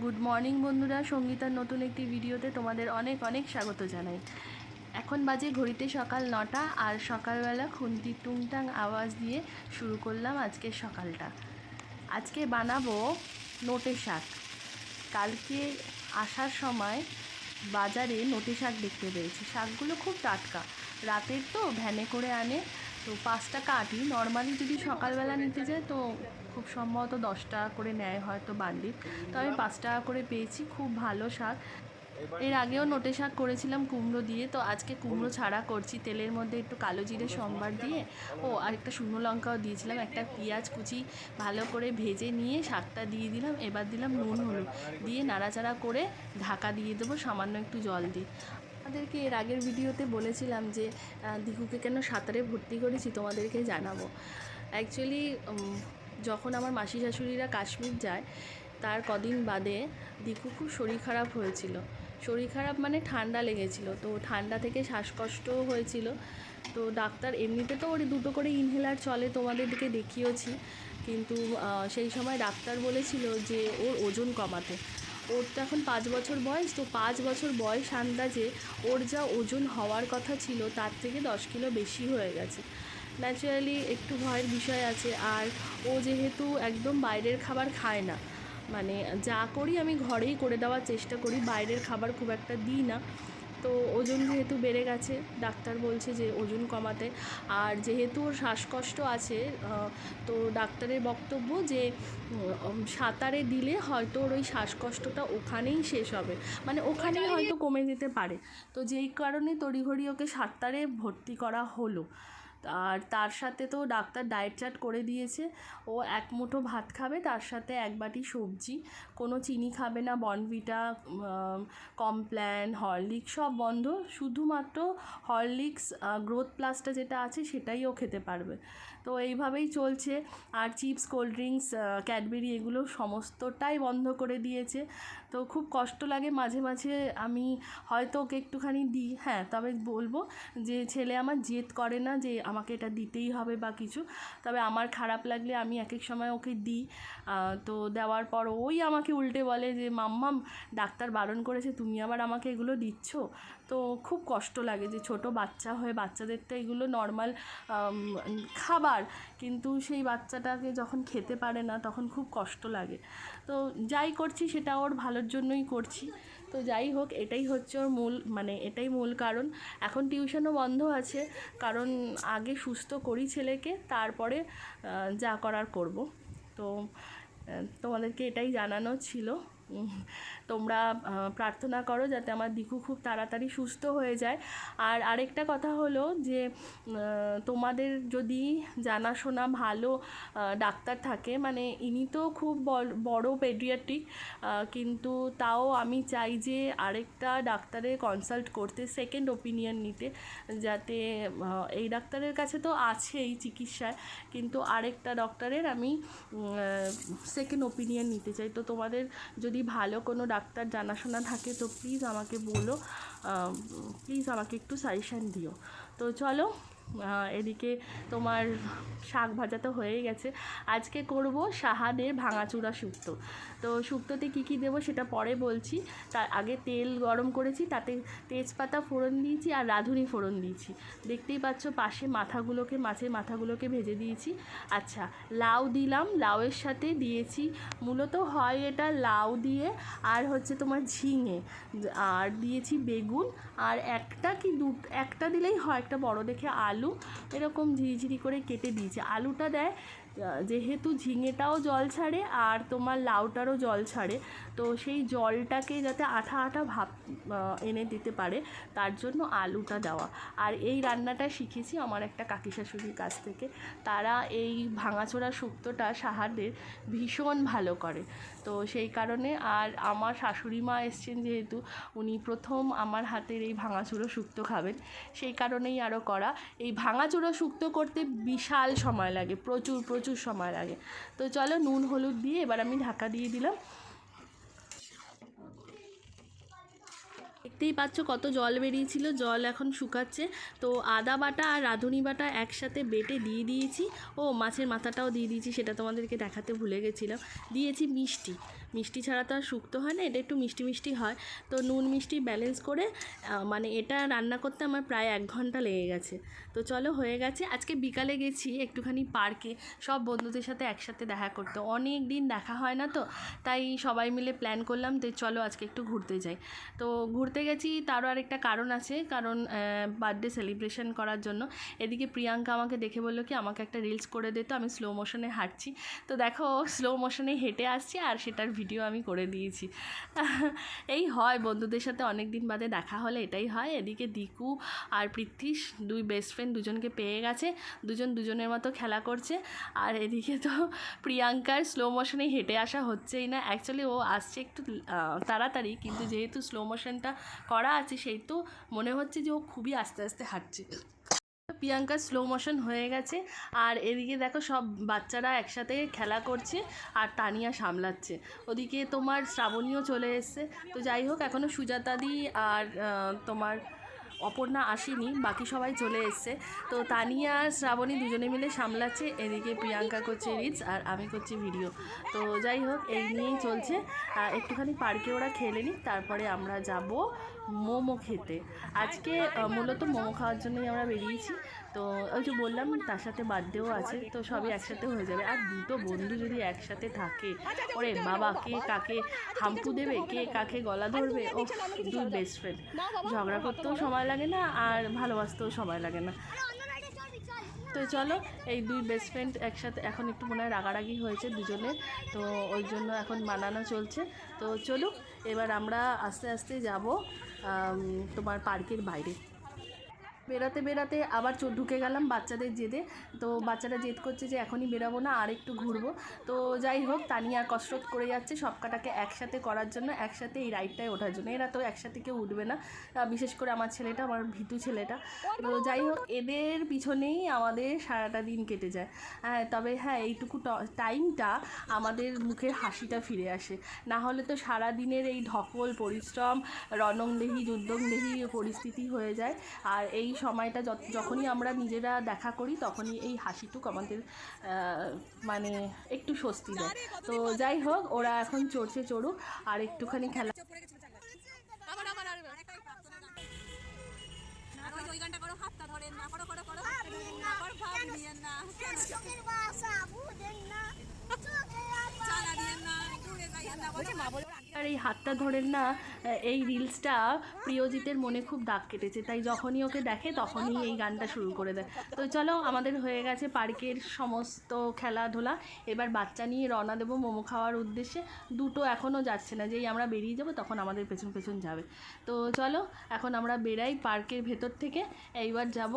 Good morning বন্ধুরা, সঙ্গীতার নতুন একটি ভিডিওতে তোমাদের অনেক অনেক স্বাগত জানাই। এখন বাজে ঘড়িতে সকাল নটা, আর সকালবেলা খুন্তি টুংটাং আওয়াজ দিয়ে শুরু করলাম আজকের সকালটা। আজকে বানাবো নোটে শাক। কালকে আসার সময় বাজারে নোটে শাক দেখতে পেয়েছি। শাকগুলো খুব টাটকা। রাতের তো ভ্যানে করে আনে তো পাঁচটা কাটি নর্মালি যদি সকালবেলা নিতে যায় তো খুব সম্ভবত দশ টাকা করে নেয় হয়তো বান্ডি তো আমি পাঁচ টাকা করে পেয়েছি, খুব ভালো শাক। এর আগেও নোটে শাক করেছিলাম কুমড়ো দিয়ে, তো আজকে কুমড়ো ছাড়া করছি। তেলের মধ্যে একটু কালো জিরে, সম্বার দিয়ে। ও, আর একটা শুকনো লঙ্কাও দিয়েছিলাম, একটা পেঁয়াজ কুচি ভালো করে ভেজে নিয়ে শাকটা দিয়ে দিলাম। এবার দিলাম নুন, হলুদ। দিয়ে নাড়াচাড়া করে ঢাকা দিয়ে দেবো, সামান্য একটু জল দিয়ে। আমাদেরকে এর আগের ভিডিওতে বলেছিলাম যে দিঘুকে কেন সাঁতারে ভর্তি করেছি তোমাদেরকে জানাব। অ্যাকচুয়ালি যখন আমার মাসি শাশুড়িরা কাশ্মীর যায়, তার কদিন বাদে দিকু খুব শরীর খারাপ হয়েছিল। শরীর খারাপ মানে ঠান্ডা লেগেছিল। তো ঠান্ডা থেকে শ্বাসকষ্টও হয়েছিল। তো ডাক্তার এমনিতে তো ওর দুটো করে ইনহেলার চলে তোমাদেরকে দেখিয়েছি। কিন্তু সেই সময় ডাক্তার বলেছিল যে, ওর ওজন কমাতে। ওর তো এখন পাঁচ বছর বয়স, তো পাঁচ বছর বয়স আন্দাজে ওর যা ওজন হওয়ার কথা ছিল তার থেকে দশ কিলো বেশি হয়ে গেছে। ন্যাচারালি একটু ভয়ের বিষয় আছে, আর ও যেহেতু একদম বাইরের খাবার খায় না মানে যা করি আমি ঘরেই করে দেওয়ার চেষ্টা করি, বাইরের খাবার খুব একটা দিই না। তো ওজন যেহেতু বেড়ে গেছে ডাক্তার বলছে যে ওজন কমাতে। আর যেহেতু ওর শ্বাসকষ্ট আছে তো ডাক্তারের বক্তব্য যে সাঁতারে দিলে হয়তো ওর ওই শ্বাসকষ্টটা ওখানেই শেষ হবে। মানে ওখানেই হয়তো কমে যেতে পারে। তো যেই কারণে তড়িঘড়ি ওকে সাঁতারে ভর্তি করা হলো। আর তার সাথে তো ডাক্তার ডায়েট চার্ট করে দিয়েছে। ও এক মুঠো ভাত খাবে, তার সাথে এক বাটি সবজি। কোনো চিনি খাবে না, বনভিটা কমপ্ল্যান হরলিক্স সব বন্ধ। শুধুমাত্র হরলিক্স গ্রোথ প্লাসটা যেটা আছে সেটাই ও খেতে পারবে। তো এইভাবেই চলছে। আর চিপস কোল্ড ড্রিঙ্কস ক্যাডবেরি এগুলো সমস্তটাই বন্ধ করে দিয়েছে। তো খুব কষ্ট লাগে, মাঝে মাঝে আমি হয়তো ওকে একটুখানি দিই। হ্যাঁ তবে বলব যে ছেলে আমার জেদ করে না যে আমাকে এটা দিতেই হবে বা কিছু। তবে আমার খারাপ লাগলে আমি এক এক সময় ওকে দিই। তো দেওয়ার পর ওই আমাকে উল্টে বলে যে, মাম্মাম, ডাক্তার বারণ করেছে, তুমি আবার আমাকে এগুলো দিচ্ছ? তো খুব কষ্ট লাগে যে ছোট বাচ্চা হয়ে বাচ্চাদের তো এগুলো নর্মাল খাবার। কিন্তু সেই বাচ্চাটাকে যখন খেতে পারে না, তখন খুব কষ্ট লাগে। তো যাই করছি সেটা ওর ভালোর জন্যই করছি। তো যাই হোক, এটাই হচ্ছে ওর মূল মানে এটাই মূল কারণ। এখন টিউশনও বন্ধ আছে, কারণ আগে সুস্থ করি ছেলেকে, তারপরে যা করার করব। তো তোমাদেরকে এটাই জানানো ছিল। তোমরা প্রার্থনা করো যাতে আমার দিকু খুব তাড়াতাড়ি সুস্থ হয়ে যায়। আর আরেকটা কথা হলো যে তোমাদের যদি জানাশোনা ভালো ডাক্তার থাকে মানে ইনি তো খুব বড় পেডিয়াট্রিক কিন্তু তাও আমি চাই যে আরেকটা ডাক্তারের কনসাল্ট করতে সেকেন্ড ওপিনিয়ন নিতে, যাতে এই ডাক্তারের কাছে তো আছেই চিকিৎসায়, কিন্তু আরেকটা ডক্টরের আমি সেকেন্ড ওপিনিয়ন নিতে চাই। তো তোমাদের যদি ভালো কোনো ডাক্তার জানাশোনা থাকে, তো প্লিজ আমাকে বলো প্লিজ আমাকে একটু সাজেশান দিও। তো চলো এদিকে তোমার শাক ভাজা তো হয়েই গেছে। আজকে করব সাহাদের ভাঙাচুরা শুক্তো। তো শুক্তোতে কী কী দেবো সেটা পরে বলছি। তার আগে তেল গরম করেছি, তাতে তেজপাতা ফোড়ন দিয়েছি আর রাঁধুনি ফোড়ন দিয়েছি। দেখতেই পাচ্ছ পাশে মাথাগুলোকে, মাছের মাথাগুলোকে ভেজে দিয়েছি। আচ্ছা লাউ দিলাম, লাউয়ের সাথে দিয়েছি। মূলত হয় এটা লাউ দিয়ে আর হচ্ছে তোমার ঝিঙে। আর দিয়েছি বেগুন। আর একটা কি দু, একটা দিলেই হয়, একটা বড় দেখে আলু এরকম ঝিরিঝিরি করে কেটে দিয়েছি। আলুটা দেয় যেহেতু ঝিঙেটাও জল ছাড়ে আর তোমার লাউটারও জল ছাড়ে, তো সেই জলটাকে যাতে আঠা আঠা ভাব এনে দিতে পারে, তার জন্য আলুটা দেওয়া। আর এই রান্নাটা শিখেছি আমার একটা কাকি শাশুড়ির কাছ থেকে। তারা এই ভাঙাচোরা শুক্তোটা সাহাদের ভীষণ ভালো করে। তো সেই কারণে আর আমার শাশুড়ি মা এসছেন যেহেতু, উনি প্রথম আমার হাতের এই ভাঙাচুরো শুক্তো খাবেন। সেই কারণেই আরও করা। এই ভাঙাচুরো শুক্তো করতে বিশাল সময় লাগে, প্রচুর প্রচুর সময় লাগে। তো চলো নুন হলুদ দিয়ে এবার আমি ঢাকা দিয়ে দিলাম। দেখতেই পাচ্ছ কত জল বেরিয়েছিল, জল এখন শুকাচ্ছে। তো আদা বাটা আর রাঁধুনি বাটা একসাথে বেটে দিয়ে দিয়েছি। ও, মাছের মাথাটাও দিয়ে দিয়েছি, সেটা তোমাদেরকে দেখাতে ভুলে গেছিলাম। দিয়েছি মিষ্টি। মিষ্টি ছাড়া তো আর শুক্তো হয় না, এটা একটু মিষ্টি মিষ্টি হয়। তো নুন মিষ্টি ব্যালেন্স করে মানে এটা রান্না করতে আমার প্রায় এক ঘণ্টা লেগে গেছে। তো চলো হয়ে গেছে। আজকে বিকালে গেছি একটুখানি পার্কে, সব বন্ধুদের সাথে একসাথে দেখা করতে। অনেক দিন দেখা হয় না তো, তাই সবাই মিলে প্ল্যান করলাম যে চলো আজকে একটু ঘুরতে যাই। তো ঘুরতে গেছি, তারও আরেকটা কারণ আছে, কারণ বার্থডে সেলিব্রেশন করার জন্য। এদিকে প্রিয়াঙ্কা আমাকে দেখে বলল কি, আমাকে একটা রিলস করে দিত আমি স্লো মোশনে হাঁটছি। তো দেখো স্লো মোশনে হেঁটে আসছি আর সেটার ভিডিও আমি করে দিয়েছি। এই হয়, বন্ধুদের সাথে অনেক দিন বাদে দেখা হলে এটাই হয়। এদিকে দিকু আর পৃথ্বীশ দুই বেস্ট ফ্রেন্ড দুজনকে পেয়ে গেছে, দুজন দুজনের মতো খেলা করছে। আর এদিকে তো প্রিয়াঙ্কার স্লো মোশনে হেঁটে আসা হচ্ছেই না। অ্যাকচুয়ালি ও আসছে একটু তাড়াতাড়ি, কিন্তু যেহেতু স্লো মোশনটা করা আছে সেই তো মনে হচ্ছে যে ও খুবই আস্তে আস্তে হাঁটছে। প্রিয়াঙ্কার স্লো মোশন হয়ে গেছে আর এদিকে দেখো সব বাচ্চারা একসাথে খেলা করছে আর তানিয়া সামলাচ্ছে। ওদিকে তোমার শ্রাবণীও চলে এসছে। তো যাই হোক এখনও সুজাতাদি আর তোমার অপর্ণা আসেনি, বাকি সবাই চলে এসছে। তো তানিয়া আর শ্রাবণী দুজনে মিলে সামলাচ্ছে, এদিকে প্রিয়াঙ্কা করছে রিচ আর আমি করছি ভিডিও তো যাই হোক, এই নিয়েই চলছে। একটুখানি পার্কে ওরা খেলে নিক, তারপরে আমরা যাব। মোমো খেতে। আজকে মূলত মোমো খাওয়ার জন্যই আমরা বেরিয়েছি। তো ওই যে বললাম তার সাথে বার্থডেও আছে তো সবই একসাথে হয়ে যাবে। আর দুটো বন্ধু যদি একসাথে থাকে ওরে বাবা কে কাকে হাম্পু দেবে কে কাকে গলা ধরবে ও দুই বেস্ট ফ্রেন্ড ঝগড়া করতেও সময় লাগে না আর ভালোবাসতেও সময় লাগে না। তো চলো এই দুই বেস্ট ফ্রেন্ড একসাথে এখন একটু মনে হয় রাগারাগি হয়েছে দুজনের তো ওই জন্য এখন মানানো চলছে। তো চলুক এবার আমরা আস্তে আস্তে যাব। তোমার পার্কের বাইরে। বেরাতে বেরাতে আবার ঢুকে গেলাম বাচ্চাদের জেদে। তো বাচ্চারা জেদ করছে যে এখনই বেরাবো না, আর একটু ঘুরবো। তো যাই হোক, তানিয়া কসরত করে যাচ্ছে সব কটাকে একসাথে করার জন্য, একসাথে এই রাইডটায় ওঠার জন্য। এরা তো একসাথে কেউ উঠবে না বিশেষ করে আমার ছেলেটা, আমার ভীতু ছেলেটা। তো যাই হোক, এদের পিছনেই আমাদের সারাটা দিন কেটে যায়। হ্যাঁ তবে হ্যাঁ এইটুকু টাইমটা আমাদের মুখের হাসিটা ফিরে আসে। না হলে তো সারা দিনের এই ঢকল পরিশ্রম, রণংদেহী, যুদ্ধংদেহী পরিস্থিতি হয়ে যায়। আর এই সময়টা যখনই আমরা নিজেরা দেখা করি তখনই এই হাসিটুক আমাদের মানে একটু স্বস্তি দেয়। তো যাই হোক ওরা এখন চড়ছে চড়ুক আর একটুখানি খেলা আবার আবার আর না ওই ওই গানটা করো হাতটা ধরেন না করো করো করো। না করো ভাব দিয়েন না চোখের বাসা? বুঝেন না চোখে চালা দিয়েন না দূরে যাইয়েন না বলছে মা বলে আর এই হাতটা ধরেন না, এই রিলসটা প্রিয়জিতের মনে খুব দাগ কেটেছে। তাই যখনই ওকে দেখে তখনই এই গানটা শুরু করে দেয়। তো চলো, আমাদের হয়ে গেছে পার্কের সমস্ত খেলাধুলা। এবার বাচ্চা নিয়ে রওনা দেবো মোমো খাওয়ার উদ্দেশ্যে। দুটো এখনও যাচ্ছে না, যেই আমরা বেরিয়ে যাব তখন আমাদের পেছন পেছন যাবে। তো চলো, এখন আমরা বেরাই পার্কের ভেতর থেকে। এইবার যাব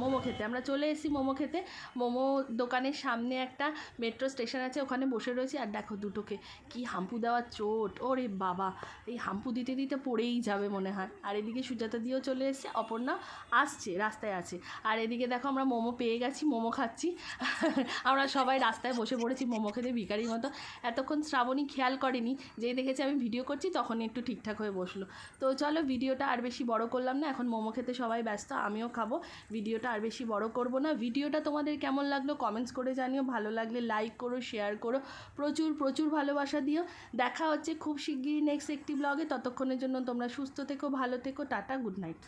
মোমো খেতে। আমরা চলে এসেছি মোমো খেতে। মোমো দোকানের সামনে একটা মেট্রো স্টেশন আছে, ওখানে বসে রয়েছি। আর দেখো দুটোকে, কি হাম্পু দেওয়ার চোট। ওরে বাবা, এই হাম্পু দিতে দিতে পড়েই যাবে মনে হয়। আর এদিকে সুজাতা দিয়েও চলে এসেছে, অপর্ণা আসছে, রাস্তায় আছে। আর এদিকে দেখো আমরা মোমো পেয়ে গেছি, মোমো খাচ্ছি। আমরা সবাই রাস্তায় বসে পড়েছি মোমো খেতে ভিখারির মতো। এতক্ষণ শ্রাবণী খেয়াল করেনি যেই দেখেছে আমি ভিডিও করছি তখনই একটু ঠিকঠাক হয়ে বসল। তো চলো, ভিডিওটা আর বেশি বড় করলাম না, এখন মোমো খেতে সবাই ব্যস্ত, আমিও খাব। ভিডিওটা আর বেশি বড় করব না। ভিডিওটা তোমাদের কেমন লাগল কমেন্টস করে জানিও। ভালো লাগলে লাইক করো শেয়ার করো। প্রচুর প্রচুর ভালোবাসা দিও। দেখা হচ্ছে খুব শিগগিরই নেক্সট একটি ব্লগে ততক্ষণের জন্য তোমরা সুস্থ থেকো, ভালো থেকো। Tata good night